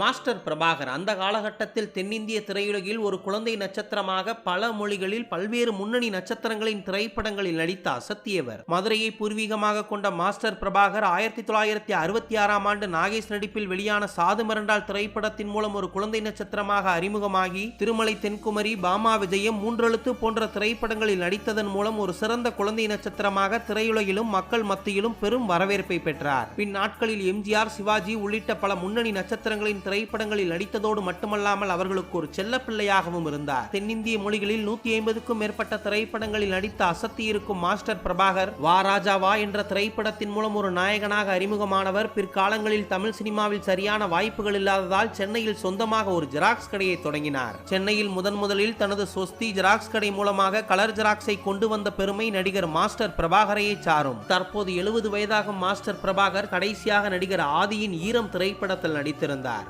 Master Prabhakar அந்த காலகட்டத்தில் தென்னிந்திய திரையுலகில் ஒரு குழந்தை நட்சத்திரமாக பல மொழிகளில் பல்வேறு முன்னணி நட்சத்திரங்களின் திரைப்படங்களில் நடித்த அசத்தியவர் மதுரையை பூர்வீகமாக கொண்ட மாஸ்டர் பிரபாகர் ஆயிரத்தி தொள்ளாயிரத்தி அறுபத்தி ஆறாம் ஆண்டு நாகேஷ் நடிப்பில் வெளியான சாது மிரண்டால் திரைப்படத்தின் மூலம் ஒரு குழந்தை நட்சத்திரமாக அறிமுகமாகி திருமலை தென்குமரி பாமா விஜயம் மூன்றெழுத்து போன்ற திரைப்படங்களில் நடித்ததன் மூலம் ஒரு சிறந்த குழந்தை நட்சத்திரமாக திரையுலகிலும் மக்கள் மத்தியிலும் பெரும் வரவேற்பை பெற்றார். பின் நாட்களில் எம்ஜிஆர் சிவாஜி உள்ளிட்ட பல முன்னணி நட்சத்திரங்களின் திரைப்படங்களில் நடித்ததோடு மட்டுமல்லாமல் அவர்களுக்கு ஒரு செல்லப்பிள்ளையாகவும் இருந்தார். தென்னிந்திய மொழிகளில் நூத்தி ஐம்பதுக்கும் மேற்பட்ட திரைப்படங்களில் நடித்த அசத்தி இருக்கும் மாஸ்டர் பிரபாகர் வா ராஜா வா என்ற திரைப்படத்தின் மூலம் ஒரு நாயகனாக அறிமுகமானவர். பிற்காலங்களில் தமிழ் சினிமாவில் சரியான வாய்ப்புகள் இல்லாததால் சென்னையில் சொந்தமாக ஒரு ஜெராக்ஸ் கடையை தொடங்கினார். சென்னையில் முதன் முதலில் தனது சொஸ்தி ஜெராக்ஸ் கடை மூலமாக கலர் ஜெராக்ஸை கொண்டு வந்த பெருமை நடிகர் மாஸ்டர் பிரபாகரையே சாரும். தற்போது எழுபது வயதாகும் மாஸ்டர் பிரபாகர் கடைசியாக நடிகர் ஆதியின் ஈரம் திரைப்படத்தில் நடித்திருந்தார்.